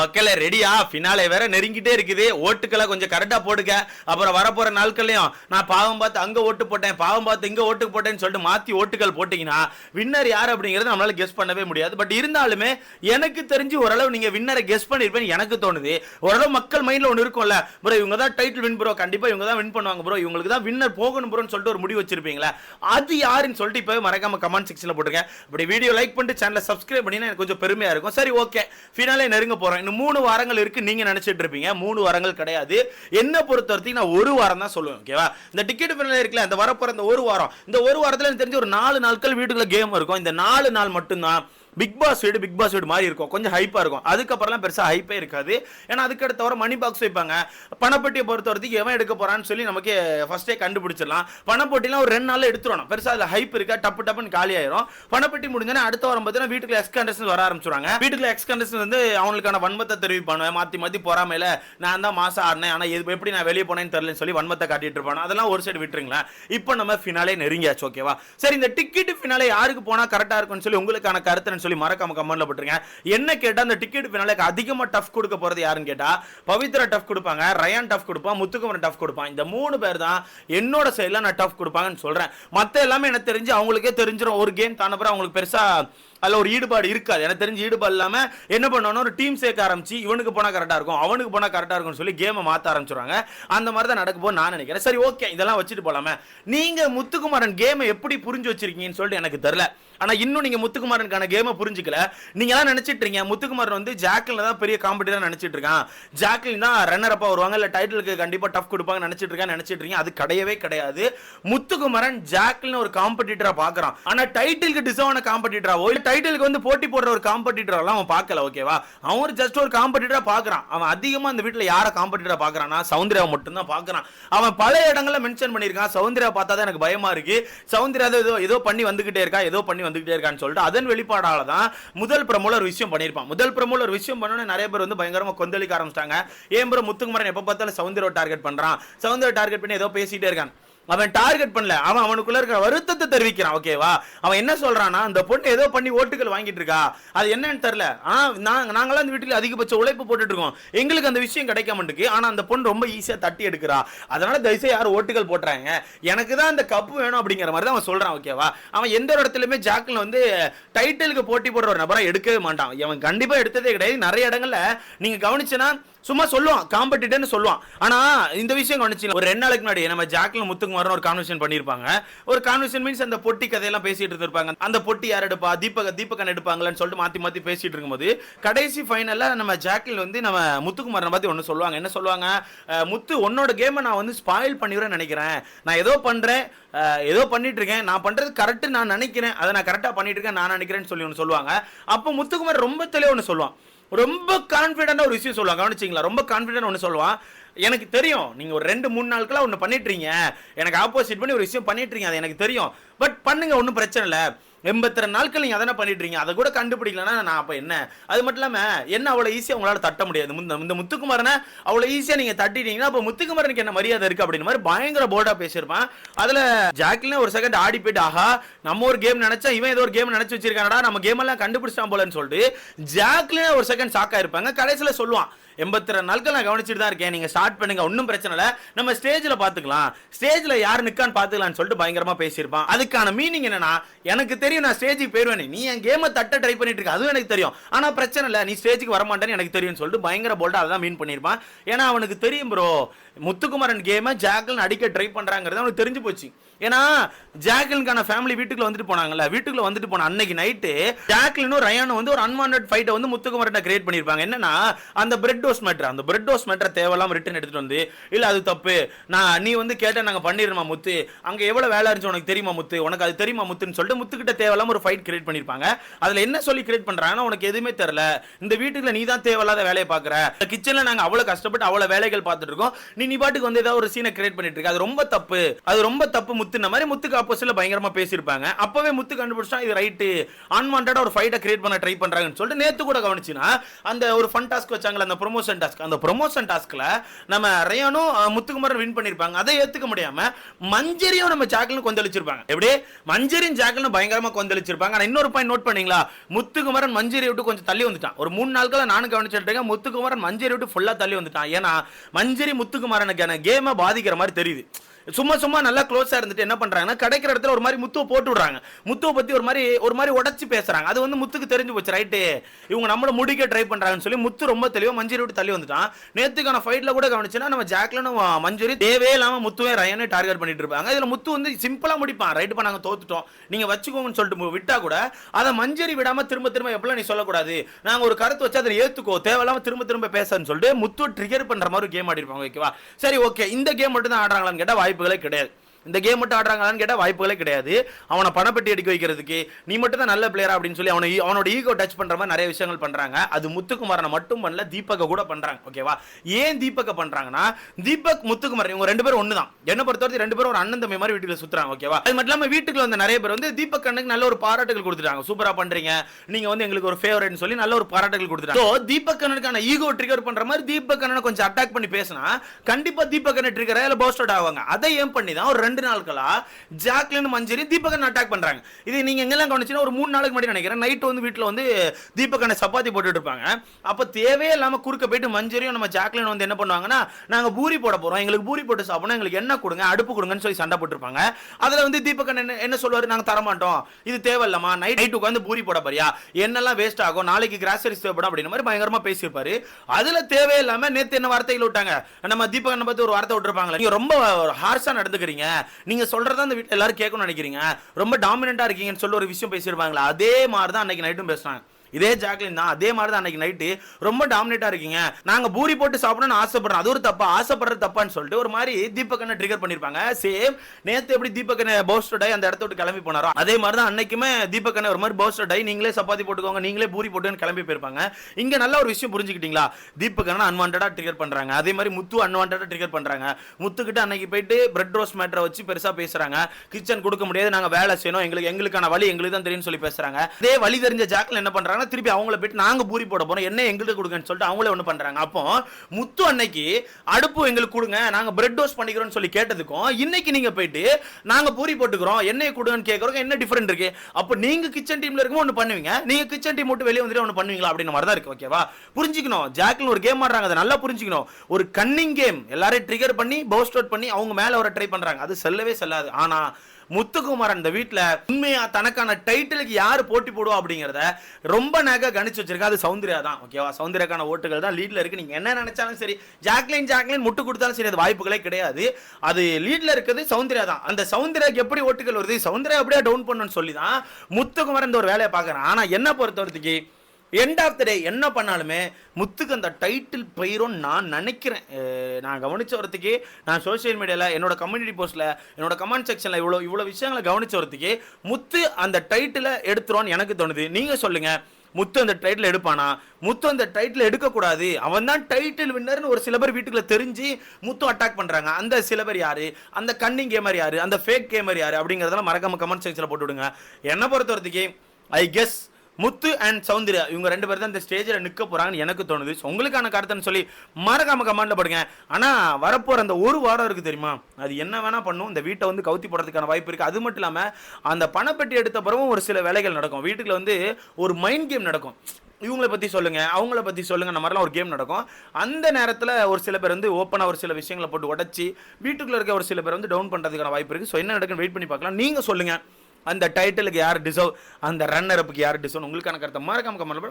மக்களை ரெடியா ஃபினாலே வேற நெருங்கிட்டே இருக்குது. ஓட்டுக்களை கொஞ்சம் கரெக்டாக போடுங்க. அப்புறம் வரப்போற நாட்கள்லையும் நான் பாவம் பார்த்து அங்கே ஓட்டு போட்டேன் பாவம் பார்த்து இங்கே ஓட்டு போட்டேன்னு சொல்லிட்டு மாற்றி ஓட்டுகள் போட்டிங்கன்னா வின்னர் யார் அப்படிங்கிறது நம்மளால கெஸ் பண்ணவே முடியாது. பட் இருந்தாலுமே எனக்கு தெரிஞ்சு ஓரளவு நீங்கள் வின்னரை கெஸ் பண்ணியிருப்பேன்னு எனக்கு தோணுது. ஓரளவு மக்கள் மைண்டில் ஒன்று இருக்கும்ல. ப்ரோ இவங்க தான் டைட்டில் வின் ப்ரோ கண்டிப்பாக இவங்க தான் வின் பண்ணுவாங்க ப்ரோ இவங்களுக்கு தான் வின்னர் போகணும் ப்ரோன்னு சொல்லிட்டு ஒரு முடிவு வச்சிருப்பீங்களா. அது யாருன்னு சொல்லிட்டு இப்போ மறக்காம கமெண்ட் செக்ஷனில் போட்டுருங்க. அப்படி வீடியோ லைக் பண்ணிட்டு சேனலை சப்ஸ்கிரைப் பண்ணினா எனக்கு கொஞ்சம் பெருமையாக இருக்கும். சரி ஓகே ஃபினாலே நெருங்க போகிறேன் இன்னும் மூணு வாரங்கள் இருக்கு நீங்க நினைச்சிட்டு இருப்பீங்க. மூணு வாரங்கள் கிடையாது. என்ன பொறுத்த வரைக்கும் நான் ஒரு வாரம் தான் சொல்லுவேன் ஓகேவா இந்த டிக்கெட் ஃபினாலே இருக்குல்ல இந்த வரப்போற இந்த ஒரு வாரம். இந்த ஒரு வாரத்துல எனக்கு தெரிஞ்சு ஒரு நாலு நாட்கள் வீட்டுக்குள்ள கேம் இருக்கும். இந்த நாலு நாள் மட்டும்தான் பிக் பாஸ் வீடு பிக் பாஸ் வீடு மாதிரி இருக்கும். கொஞ்சம் ஹைப்பாக இருக்கும். அதுக்கப்புறம்லாம் பெருசாக ஹைப்பே இருக்காது. ஏன்னா அதுக்கடுத்த வர மணி பாக்ஸ் வைப்பாங்க. பணப்பட்டியை பொறுத்த வரைக்கும் எவன் எடுக்க போகிறான்னு சொல்லி நமக்கு ஃபஸ்ட்டே கண்டுபிடிச்சிடலாம். பணப்பட்டிலாம் ஒரு ரெண்டு நாளில் எடுத்துருவோம் பெருசாக அதில் ஹைப் இருக்கா? டப்பு டப்புன்னு காலி ஆயிரும். பணப்பட்டி முடிஞ்சோன்னா அடுத்த வாரம் பார்த்தீங்கன்னா வீட்டுக்கு எக்ஸ் கண்டஸ்டன் வர ஆரம்பிச்சுறாங்க வீட்டுக்கு எக்ஸ் கண்டஸ்டன் வந்து அவங்களுக்கான வன்மத்தை தெரிவிப்பானு மாற்றி மாற்றி பொறாமையில நான் தான் மாசம் ஆடினேன். ஆனால் இது எப்படி நான் வெளியே போனேன்னு தெரியலன்னு சொல்லி வன்மத்தை காட்டிட்டு இருப்பானு அதெல்லாம் ஒரு சைடு விட்டுருங்களேன். இப்போ நம்ம ஃபினாலே நெருங்கியாச்சு ஓகேவா சரி இந்த டிக்கெட் ஃபினாலே யாருக்கு போனால் கரெக்டாக இருக்கும்னு சொல்லி உங்களுக்கான சொல்லி மறக்காம கமெண்ட்ல போட்டுருங்க. என்ன கேட்டா அந்த டிக்கெட் ஃபினாலேக்கு அதிகமா டஃப் கொடுக்க போறது யாருன்னு கேட்டா பவித்ரா டஃப் கொடுப்பாங்க ரயான் டஃப் கொடுப்பான் முத்துக்குமரன் டஃப் கொடுப்பான். இந்த மூணு பேர் தான் என்னோட சைடுல நான் டஃப் கொடுப்பாங்கன்னு சொல்றேன். மத்த எல்லாமே எனக்கு தெரிஞ்சு அவங்களுக்கே தெரிஞ்சிடும் ஒரு கேம் தானப்புறம் அவங்களுக்கு பெருசா அதில் ஒரு ஈடுபாடு இருக்காது. எனக்கு தெரிஞ்சு ஈடுபாடு இல்லாமல் என்ன பண்ணணும் ஒரு டீம் சேர்க்க ஆரம்பிச்சு இவனுக்கு போனால் கரெக்டாக இருக்கும் அவனுக்கு போனால் கரெக்டாக இருக்கும்னு சொல்லி கேமை மாற்ற ஆரம்பிச்சுறாங்க அந்த மாதிரி தான் நடக்க போது நான் நினைக்கிறேன். சரி ஓகே இதெல்லாம் வச்சுட்டு போலாமே. நீங்கள் முத்துக்குமாரன் கேமை எப்படி புரிஞ்சு வச்சிருக்கீங்கன்னு சொல்லிட்டு எனக்கு தெரில ஆனால் இன்னும் நீங்கள் முத்துக்குமாரனுக்கான கேமை புரிஞ்சுக்கல. நீங்களாம் நினைச்சிட்டு இருக்கீங்க. முத்துக்குமாரன் வந்து ஜாக்கில் தான் பெரிய காம்படிட்டர் நினைச்சிட்டு இருக்கான். ஜாக்கில் தான் ரன்னர் அப்பா வருவாங்க. இல்லை டைட்டிலுக்கு கண்டிப்பாக டஃப் கொடுப்பாங்க நினைச்சிட்டு இருக்கான் நினைச்சிட்டு இருக்கீங்க. அது கிடையவே கிடையாது. முத்துக்குமரன் ஜாக்லின்னு ஒரு காம்படிட்டரா பாக்குறான். ஆனா டைட்டிலுக்கு டிசர்வ் ஆன காம்படிட்டராவோ இல்ல டைட்டிலுக்கு வந்து போட்டி போடுற ஒரு காம்படிட்டரெல்லாம் அவன் பார்க்கல ஓகேவா அவன் ஒரு ஜஸ்ட் ஒரு காம்படிட்டரா பாக்குறான். அவன் அதிகமா அந்த வீட்டுல யார காம்படிட்டரா பாக்குறான்னா சௌந்தர்யா மட்டும் தான் அவன் பல இடங்கள்ல மென்ஷன் பண்ணியிருக்கான். சௌந்தர்யா பார்த்தா தான் எனக்கு பயமா இருக்கு. சௌந்தர்யா ஏதோ ஏதோ பண்ணி வந்துகிட்டே இருக்கா ஏதோ பண்ணி வந்துகிட்டே இருக்கான்னு சொல்லிட்டு அதன் வெளிப்பாடால தான் முதல் பிரமுல ஒரு விஷயம் பண்ணியிருப்பான். முதல் பிரமுல ஒரு விஷயம் பண்ணோன்னு நிறைய பேர் வந்து பயங்கரமாக கொந்தளிக்க ஆரம்பிச்சிட்டாங்க. ஏன் ப்ரோ முத்துக்குமரன் எப்போ பார்த்தாலும் சௌந்தர்யா டார்கெட் பண்றான். சௌந்தர்யா டார்கெட் பண்ணி ஏதோ பேசிகிட்டே இருக்கான். அவன் டார்கெட் பண்ணல. அவன் அவனுக்குள்ள இருக்கிற வருத்தத்தை தெரிவிக்கிறான். ஓகேவா அவன் என்ன சொல்றான்னா அந்த பொண்ணு ஏதோ பண்ணி ஓட்டுகள் வாங்கிட்டு இருக்கா. அது என்னன்னு தெரியல. ஆனா நாங்களாம் அந்த வீட்டுல அதிகபட்ச உழைப்பு போட்டுட்டு இருக்கோம். எங்களுக்கு அந்த விஷயம் கிடைக்க மாட்டேங்குது ஆனா அந்த பொண்ணு ரொம்ப ஈஸியா தட்டி எடுக்கிறா. அதனால தயவுசெய்து யாரும் ஓட்டுகள் போட்டுறாங்க. எனக்கு தான் அந்த கப்பு வேணும் அப்படிங்கிற மாதிரி தான் அவன் சொல்றான் ஓகேவா அவன் எந்த ஒரு இடத்துலயுமே ஜாக்கில் வந்து டைட்டிலுக்கு போட்டி போடுற ஒரு நபரை எடுக்கவே மாட்டான். அவன் கண்டிப்பா எடுத்ததே கிடையாது. நிறைய இடங்கள்ல நீங்க கவனிச்சுன்னா சும்மா சொல்லுவான் காம்படிட்டர்னு சொல்லுவான். ஆனா இந்த விஷயம் கவனிச்சு ஒரு ரெண்டு நாளைக்கு முன்னாடி நம்ம ஜாக்ல வரணும் ஒரு கான்வர்சேஷன் பண்ணியிருப்பாங்க. ஒரு கான்வர்சேஷன் மீன்ஸ் அந்த பொட்டி கதையெல்லாம் பேசிட்டு இருப்பாங்க அந்த பொட்டி யார் எடுப்பா? தீபக தீபகன் எடுப்பாங்களான்னு சொல்லிட்டு மாத்தி மாத்தி பேசிட்டு இருக்கும்போது கடைசி ஃபைனல்ல நம்ம ஜாக்கில் வந்து நம்ம முத்துக்குமாரனை பத்தி ஒன்று சொல்லுவாங்க. என்ன சொல்லுவாங்க? முத்து உன்னோட கேமை நான் வந்து ஸ்பாயில் பண்ணிடுறேன்னு நினைக்கிறேன். நான் ஏதோ பண்றேன். ஏதோ பண்ணிட்டு இருக்கேன். நான் பண்றது கரெக்ட் நான் நினைக்கிறேன். அதை நான் கரெக்டாக பண்ணிட்டு இருக்கேன் நான் நினைக்கிறேன்னு சொல்லி ஒன்று சொல்லுவாங்க. அப்போ முத்துக்குமார் ரொம்ப தெளிவாக ஒன்று சொல்லுவான். ரொம்ப கான்ஃபிடென்ட்டாக ஒரு விஷயம் சொல்லுவாங்க. கவனிச்சிங்களா? ரொம்ப கான்ஃபிடென்ட் ஒன்று சொல்லுவான். எனக்கு தெரியும். நீங்கள் ஒரு ரெண்டு மூணு நாளுக்குலாம் ஒன்று பண்ணிட்டுறீங்க எனக்கு ஆப்போசிட் பண்ணி ஒரு விஷயம் பண்ணிட்டுறீங்க அது எனக்கு தெரியும். பட் பண்ணுங்க ஒன்றும் பிரச்சனை இல்லை. எண்பத்தி ரெண்டு நாட்கள் நீங்கள் அதனை பண்ணிட்டுறீங்க அதை கூட கண்டுபிடிக்கலன்னா நான் அப்போ என்ன? அது மட்டும் இல்லாமல் என்ன அவ்வளோ ஈஸியாக உங்களால் தட்ட முடியாது? முந்த இந்த முத்துக்குமாரனை அவ்வளோ ஈஸியாக நீங்கள் தட்டிட்டீங்கன்னா அப்போ முத்துக்குமாரனுக்கு என்ன மரியாதை இருக்குது அப்படின்னு மாதிரி பயங்கர போர்டாக பேசியிருப்பான். அதில் ஜாக்லின் ஒரு செகண்ட் ஆடி போயிட்டு ஆஹா நம்ம ஒரு கேம் நினைச்சா இவன் ஏதோ ஒரு கேம் நினச்சி வச்சிருக்கானடா நம்ம கேம் எல்லாம் கண்டுபிடிச்சான் போலன்னு சொல்லிட்டு ஜாக்லின் ஒரு செகண்ட் ஷாக்காக இருப்பாங்க கடைசியில் சொல்லுவான் எண்பத்தி ரெண்டு நாட்கள் நான் கவனிச்சுட்டு தான் இருக்கேன். நீங்கள் ஸ்டார்ட் பண்ணுங்க ஒன்றும் பிரச்சனை இல்லை. நம்ம ஸ்டேஜில் பார்த்துக்கலாம். ஸ்டேஜில் யார் நிற்கான்னு பார்த்துக்கலாம்னு சொல்லிட்டு பயங்கரமாக பேசியிருப்பான். அதுக்கான மீனிங் என்னன்னா எனக்கு தெரியும் நான் ஸ்டேஜுக்கு போயிடுவேன் நீ என் கேமை தட்ட ட்ரை பண்ணிட்டு இருக்க. அதுவும் எனக்கு தெரியும். ஆனால் பிரச்சனை இல்லை நீ ஸ்டேஜுக்கு வரமாட்டேன்னு எனக்கு தெரியும்னு சொல்லிட்டு பயங்கர போல்டா அதான் மீன் பண்ணியிருப்பான். ஏன்னா அவனுக்கு தெரியும் ப்ரோ முத்துக்குமரன் கேமை ஜாக்கல் அடிக்க ட்ரை பண்ணுறாங்கிறது அவனுக்கு தெரிஞ்சு போச்சு. ஏன்னா ஜாக்லினுக்கான ஃபேமிலி வீட்டுக்குள்ள வந்துட்டு போனாங்கல்ல வீட்டுக்குள்ள வந்துட்டு போன அன்னைக்கு நைட்டு ஜாக்லினும் ரயானும் வந்து ஒரு அன்வான்ட் ஃபைட்டை வந்து முத்துக்குமரன் கிரியேட் பண்ணியிருப்பாங்க என்னன்னா அந்த பிரெட் டோஸ் மேட்ரு அந்த பிரெட் டோஸ் மேட்டர் தேவையில்லாமல் ரிட்டன் எடுத்துகிட்டு வந்து இல்லை அது தப்பு. நான் நீ வந்து கேட்ட நாங்கள் பண்ணிடுறோமா முத்து. அங்கே எவ்வளோ வேலை இருந்துச்சு உனக்கு தெரியுமா முத்து? உனக்கு அது தெரியுமா முத்துன்னு சொல்லிட்டு முத்துக்கிட்ட தேவையில்லாம ஒரு ஃபைட் கிரியேட் பண்ணிருப்பாங்க. அதில் என்ன சொல்லி கிரியேட் பண்ணுறாங்கன்னா உனக்கு எதுவுமே தெரில இந்த வீட்டுக்குள்ள நீ தான் தேவையில்லாத வேலையை பார்க்குற. கிச்சனில் நாங்கள் அவ்வளோ கஷ்டப்பட்டு அவ்வளோ வேலைகள் பார்த்துட்டு இருக்கோம். நீ நீ பாட்டுக்கு வந்து ஏதாவது ஒரு சீனை கிரியேட் பண்ணிட்டு இருக்க. அது ரொம்ப தப்பு. அது ரொம்ப தப்பு முத்துன மாதிரி முத்துக்கு ஆப்போசிட்ல பயங்கரமா பேசியிருப்பாங்க. அப்பவே முத்து கண்டுபிடிச்சா இது ரைட்டு அன்வான்டா ஒரு ஃபைட்டை கிரியேட் பண்ண ட்ரை பண்றாங்கன்னு சொல்லிட்டு நேத்து கூட கவனிச்சுனா அந்த ஒரு ஃபன் டாஸ்க் வச்சாங்கல்ல அந்த ப்ரொமோஷன் டாஸ்க் அந்த ப்ரொமோஷன் டாஸ்க்ல நம்ம ரயானும் அஹ், முத்துக்குமரன் வின் பண்ணிருப்பாங்க அதை ஏத்துக்க முடியாம மஞ்சரியும் நம்ம ஜாக்கலும் கொந்தளிச்சிருப்பாங்க. எப்படி மஞ்சரியும் ஜாக்கலும் பயங்கரமா கொந்தளிச்சிருப்பாங்க. ஆனா இன்னொரு பாயிண்ட் நோட் பண்ணீங்களா? முத்துக்குமரன் மஞ்சரி விட்டு கொஞ்சம் தள்ளி வந்துட்டான். ஒரு மூணு நாட்கள நானும் கவனிச்சிருக்கேன் முத்துக்குமரன் மஞ்சரி விட்டு ஃபுல்லா தள்ளி வந்துட்டான். ஏன்னா மஞ்சரி முத்துக்குமரனுக்கான கேமை பாதிக்கிற மாதிரி தெரியுது. சும்மா சும்மா நல்லா க்ளோஸாக இருந்துட்டு என்ன பண்ணுறாங்கன்னா கிடைக்கிற இடத்துல ஒரு மாதிரி முத்துவை போட்டு விடுறாங்க. முத்துவை பற்றி ஒரு மாதிரி ஒரு மாதிரி உடச்சி பேசுறாங்க. அது வந்து முத்துக்கு தெரிஞ்சு போச்சு ரைட்டு இவங்க நம்மள முடிக்க ட்ரை பண்ணுறாங்கன்னு சொல்லி முத்து ரொம்ப தெளிவாக மஞ்சரி விட்டு தள்ளி வந்துட்டான். நேற்றுக்கான ஃபைட்டில் கூட கவனிச்சுன்னா நம்ம ஜாக்லனும் மஞ்சரி தேவையே இல்லாமல் முத்துவே ரயனே டார்கெட் பண்ணிட்டு இருப்பாங்க. இதில் முத்து வந்து சிம்பிளாக முடிப்பான். ரைட் பண்ண நாங்கள் தோத்துட்டோம். நீங்கள் வச்சுக்கோங்கன்னு சொல்லிட்டு மு- விட்டா கூட அதை மஞ்சரி விடாமல் திரும்ப திரும்ப எப்படிலாம் நீ சொல்லக்கூடாது? நாங்கள் ஒரு கருத்து வச்சு அதை ஏற்றுக்கோ தேவையில்லாமல் திரும்ப திரும்ப பேசன்னு சொல்லிட்டு முத்து ட்ரிகர் பண்ணுற மாதிரி கேம் ஆடி இருப்பாங்க ஓகேவா சரி ஓகே இந்த கேம் மட்டும் தான் ஆடுறாங்களான்னு கேட்டா வாய்ப்புகளே கிடையாது. இந்த கேம் மட்டும் ஆடுறாங்களான்னு கேட்டால் வாய்ப்புகளே கிடையாது. அவனை பணப்பட்டி அடிக்க வைக்கிறதுக்கு நீ மட்டும் தான் நல்ல பிளேயரா அப்படின்னு சொல்லி அவனை அவனோட ஈகோ டச் பண்ணுற மாதிரி நிறைய விஷயங்கள் பண்ணுறாங்க அது முத்துக்குமாரனை மட்டும் பண்ணல தீபக்க கூட பண்றாங்க. ஓகேவா ஏன் தீபக்க பண்ணுறாங்கன்னா தீபக் முத்துக்குமார் இவங்க ரெண்டு பேரும் ஒன்று தான் என்ன பொறுத்தவரை ரெண்டு பேரும் ஒரு அண்ணன் தம்பி மாதிரி வீட்டில் சுற்றுறாங்க ஓகேவா அது மட்டும் இல்லாமல் வீட்டுக்கு வந்த நிறைய பேர் வந்து தீபக் அண்ணனுக்கு நல்ல ஒரு பாராட்டுகள் கொடுத்துட்டாங்க. சூப்பரா பண்றீங்க. நீங்க வந்து எங்களுக்கு ஒரு ஃபேவரட்னு சொல்லி நல்ல ஒரு பாராட்டுகள் கொடுத்துட்டாங்க. ஸோ தீபக் அண்ணனுக்கான ஈகோ ட்ரிகர் பண்ணுற மாதிரி தீபக் அண்ணனை கொஞ்சம் அட்டாக் பண்ணி பேசினா கண்டிப்பாக தீபக் அண்ணன் ட்ரிகராக இல்லை போஸ்ட் ஆவாங்க. அதை ஏன் பண்ணி தான் ஒரு ரெண்டு நாட்களா ஜாக்லின் மஞ்சரி தீபகன் அட்டாக் பண்றாங்க. இது நீங்க எங்கெல்லாம் கவனிச்சுன்னா ஒரு மூணு நாளுக்கு முன்னாடி நினைக்கிறேன். நைட் வந்து வீட்டுல வந்து தீபகனை சப்பாத்தி போட்டுட்டு இருப்பாங்க. அப்ப தேவையே இல்லாம குறுக்க போயிட்டு மஞ்சரியும் நம்ம ஜாக்லின் வந்து என்ன பண்ணுவாங்கன்னா நாங்க பூரி போட போறோம். எங்களுக்கு பூரி போட்டு சாப்பிடணும். எங்களுக்கு என்ன கொடுங்க அடுப்பு கொடுங்கன்னு சொல்லி சண்டை போட்டுருப்பாங்க. அதுல வந்து தீபகன் என்ன- என்ன சொல்லுவார்? நாங்க தர மாட்டோம் இது தேவையில்லமா நைட் நைட் உட்காந்து பூரி போட போறியா? என்னெல்லாம் வேஸ்ட் ஆகும். நாளைக்கு கிராசரிஸ் தேவைப்படும் அப்படின்ற மாதிரி பயங்கரமா பேசியிருப்பாரு. அதுல தேவையில்லாம நேத்து என்ன வார்த்தைகள் விட்டாங்க? நம்ம தீபக் பார்த்து ஒரு வார்த்தை விட்டுருப்பாங்களே. நீங்க ரொம்ப ஹார்ஷா நடந்துக்கிறீங்க. நீங்க சொல்றதா அந்த வீட்டில் எல்லாரும் கேட்கணும்னு நினைக்கிறீங்க? ரொம்ப டாமினண்டா இருக்கீங்கன்னு சொல்லி ஒரு விஷயம் பேசியிருப்பாங்களா அதே மாதிரி தான் அன்னைக்கு நைட்டும் பேசுறாங்க இதே ஜாக்லின் தான். அதே மாதிரி தான் அன்னைக்கு நைட்டு ரொம்ப டாமினேட்டா இருக்கீங்க. நாங்க பூரி போட்டு சாப்பிடணும்னு ஆசைப்படுறோம். அது ஒரு தப்பா? ஆசைப்படுறது தப்பான்னு சொல்லிட்டு ஒரு மாதிரி தீபக்கனை ட்ரிகர் பண்ணிருப்பாங்க. சேம் நேத்து எப்படி தீபக்கனை போஸ்டர் ஆகி அந்த இடத்த விட்டு கிளம்பி போனாரோ அதே மாதிரி தான் அன்னைக்குமே தீபக்கனை ஒரு மாதிரி போஸ்டர் ஆகி நீங்களே சப்பாத்தி போட்டுக்கோங்க நீங்களே பூரி போட்டுன்னு கிளம்பி போயிருப்பாங்க. இங்க நல்ல ஒரு விஷயம் புரிஞ்சுக்கிட்டீங்களா? தீபக்கனை அன்வான்டா ட்ரிகர் பண்றாங்க. அதே மாதிரி முத்து அன்வான்டா ட்ரிகர் பண்றாங்க. முத்துக்கிட்ட அன்னைக்கு போயிட்டு பிரெட் ரோஸ் மேட்டரை வச்சு பெருசா பேசுறாங்க. கிச்சன் கொடுக்க முடியாது. நாங்க வேலை செய்யணும். எங்களுக்கு எங்களுக்கான வழி எங்களுக்கு தான் தெரியும்னு சொல்லி பேசுறாங்க. அதே வழி தெரிஞ்ச ஜாக்ல என்ன பண்றாங்க திருப்பி அவங்கள போயிட்டு நாங்கள் பூரி போட போகிறோம் என்ன எங்களுக்கு கொடுங்கன்னு சொல்லிட்டு அவங்களே ஒன்று பண்ணுறாங்க அப்போ முத்து அன்னைக்கு அடுப்பு எங்களுக்கு கொடுங்க நாங்கள் பிரெட் டோஸ் பண்ணிக்கிறோம்னு சொல்லி கேட்டதுக்கும் இன்னைக்கு நீங்கள் போயிட்டு நாங்கள் பூரி போட்டுக்கிறோம் என்னை கொடுங்கன்னு கேட்குறோம் என்ன டிஃப்ரெண்ட் இருக்கு? அப்போ நீங்கள் கிச்சன் டீமில் இருக்கும் ஒன்று பண்ணுவீங்க நீங்கள் கிச்சன் டீம் மட்டும் வெளியே வந்துட்டு ஒன்று பண்ணுவீங்களா அப்படின்னு மாதிரி தான் இருக்கு ஓகேவா புரிஞ்சுக்கணும். ஜாக்லின் ஒரு கேம் ஆடுறாங்க அதை நல்லா புரிஞ்சுக்கணும். ஒரு கன்னிங் கேம் எல்லாரையும் ட்ரிகர் பண்ணி பவுஸ்ட் அவுட் பண்ணி அவங்க மேலே வர ட்ரை பண்ணுறாங்க அது செல்லவே செல்லாது. ஆனால் முத்துக்குமாரன் இந்த வீட்டில் உண்மையா தனக்கான டைட்டிலுக்கு யார் போட்டி போடுவா அப்படிங்கிறத ரொம்ப நகை கணிச்சு வச்சிருக்கா. அது சௌந்தர்யா தான். ஓகேவா சௌந்தர்யாக்கான ஓட்டுகள் தான் லீட்ல இருக்கு. நீங்க என்ன நினைச்சாலும் சரி ஜாக்லின் ஜாக்லின் முட்டு கொடுத்தாலும் சரி அது வாய்ப்புகளே கிடையாது. அது லீட்ல இருக்கிறது சௌந்தர்யா தான். அந்த சௌந்தர்யாக்கு எப்படி ஓட்டுகள் வருது? சௌந்தர்யா அப்படியே டவுன் பண்ணணும்னு சொல்லி தான் முத்துக்குமாரன் இந்த ஒரு வேலையை பார்க்குறேன். ஆனால் என்ன பொறுத்தவரைக்கு எண்ட் ஆஃப் த டே என்ன பண்ணாலுமே முத்துக்கு அந்த டைட்டில் பயிரும் நான் நினைக்கிறேன். நான் கவனிச்ச வரத்துக்கு நான் சோஷியல் மீடியாவில் என்னோட கம்யூனிட்டி போஸ்ட்டில் என்னோட கமெண்ட் செக்ஷனில் இவ்வளோ இவ்வளோ விஷயங்களை கவனித்த வரத்துக்கு முத்து அந்த டைட்டிலை எடுத்துருவான்னு எனக்கு தோணுது. நீங்கள் சொல்லுங்கள் முத்து அந்த டைட்டில் எடுப்பானா? முத்து அந்த டைட்டில் எடுக்கக்கூடாது. அவன் தான் டைட்டில் வின்னர்னு ஒரு சில பேர் வீட்டுக்குள்ள தெரிஞ்சு முத்து அட்டாக் பண்ணுறாங்க அந்த சில பேர் யார்? அந்த கன்னிங் கேமர் யார்? அந்த ஃபேக் கேமர் யார்? அப்படிங்கிறதெல்லாம் மறக்காம கமெண்ட் செக்ஷனில் போட்டு விடுங்க. என்னை பொறுத்த வரத்துக்கு I guess Muthu and Soundarya இவங்க ரெண்டு பேர் தான் இந்த ஸ்டேஜில் நிற்க போகிறாங்கன்னு எனக்கு தோணுது. ஸோ உங்களுக்கான கருத்துன்னு சொல்லி மறக்காம கமெண்ட்ல ஆனால் வரப்போகிற அந்த ஒரு வாரம் இருக்குது தெரியுமா? அது என்ன வேணால் பண்ணும். இந்த வீட்டை வந்து கவுத்தி போடுறதுக்கான வாய்ப்பு இருக்குது அது மட்டும் இல்லாமல் அந்த பணப்பெட்டி எடுத்த பிறகும் ஒரு சில வேலைகள் நடக்கும். வீட்டுக்குள்ள வந்து ஒரு மைண்ட் கேம் நடக்கும். இவங்கள பற்றி சொல்லுங்கள் அவங்கள பற்றி சொல்லுங்க அந்த மாதிரிலாம் ஒரு கேம் நடக்கும். அந்த நேரத்தில் ஒரு சில பேர் வந்து ஓப்பனாக ஒரு சில விஷயங்களை போட்டு உடைச்சி வீட்டுக்குள்ளே இருக்க ஒரு சில பேர் வந்து டவுன் பண்ணுறதுக்கான வாய்ப்பு இருக்குது ஸோ என்ன நடக்குன்னு வெயிட் பண்ணி பார்க்கலாம். நீங்கள் சொல்லுங்கள் அந்த டைட்டிலுக்கு யார் டிசர்வ் அந்த ரன்னர் அப்புக்கு யார் டிசர்வ் உங்களுக்கான கருத்தை மறக்காம கமெண்ட்ல